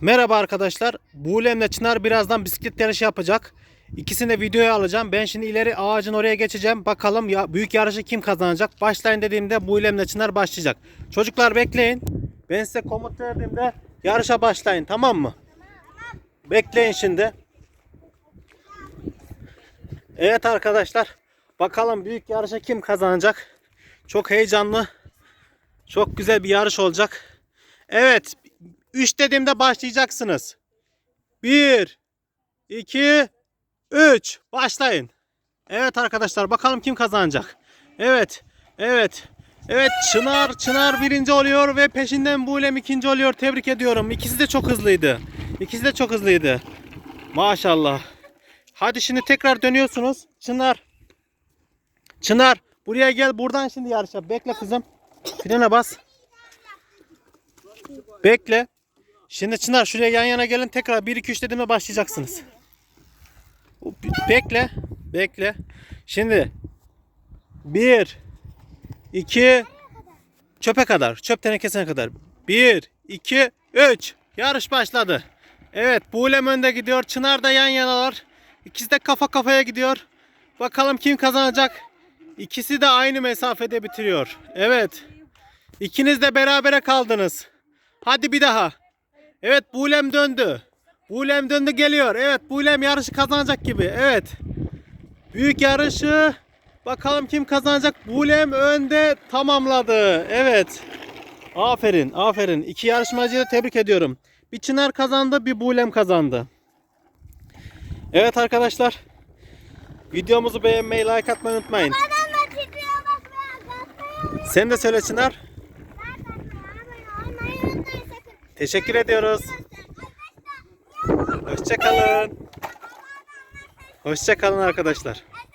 Merhaba arkadaşlar. Buğulemle Çınar birazdan bisiklet yarışı yapacak. İkisini de videoya alacağım. Ben şimdi ileri ağacın oraya geçeceğim. Bakalım ya büyük yarışı kim kazanacak? Başlayın dediğimde Buğulemle Çınar başlayacak. Çocuklar bekleyin. Ben size komut verdiğimde yarışa başlayın tamam mı? Bekleyin şimdi. Evet arkadaşlar. Bakalım büyük yarışı kim kazanacak? Çok heyecanlı. Çok güzel bir yarış olacak. Evet. 3 dediğimde başlayacaksınız. 1 2 3 başlayın. Evet arkadaşlar bakalım kim kazanacak. Evet. Evet. Evet Çınar Çınar birinci oluyor ve peşinden Buğlem ikinci oluyor. Tebrik ediyorum. İkisi de çok hızlıydı. İkisi de çok hızlıydı. Maşallah. Hadi şimdi tekrar dönüyorsunuz. Çınar. Çınar buraya gel. Buradan şimdi yarışa. Bekle kızım. Frene bas. Bekle. Şimdi Çınar şuraya yan yana gelin. Tekrar 1 2 3 dediğimde başlayacaksınız. Bekle. Bekle. Şimdi 1 2 çöpe kadar. Çöp tenekesine kadar. 1 2 3 Yarış başladı. Evet, Buğlem önde gidiyor. Çınar da yan yanalar. İkisi de kafa kafaya gidiyor. Bakalım kim kazanacak? İkisi de aynı mesafede bitiriyor. Evet. İkiniz de berabere kaldınız. Hadi bir daha. Evet Buğlem döndü. Buğlem döndü geliyor. Evet Buğlem yarışı kazanacak gibi. Evet. Büyük yarışı bakalım kim kazanacak. Buğlem önde tamamladı. Evet. Aferin aferin. İki yarışmacıyı da tebrik ediyorum. Bir Çınar kazandı bir Buğlem kazandı. Evet arkadaşlar. Videomuzu beğenmeyi like atmayı unutmayın. Sen de söyle Çınar. Teşekkür ediyoruz. Hoşçakalın. Hoşçakalın arkadaşlar.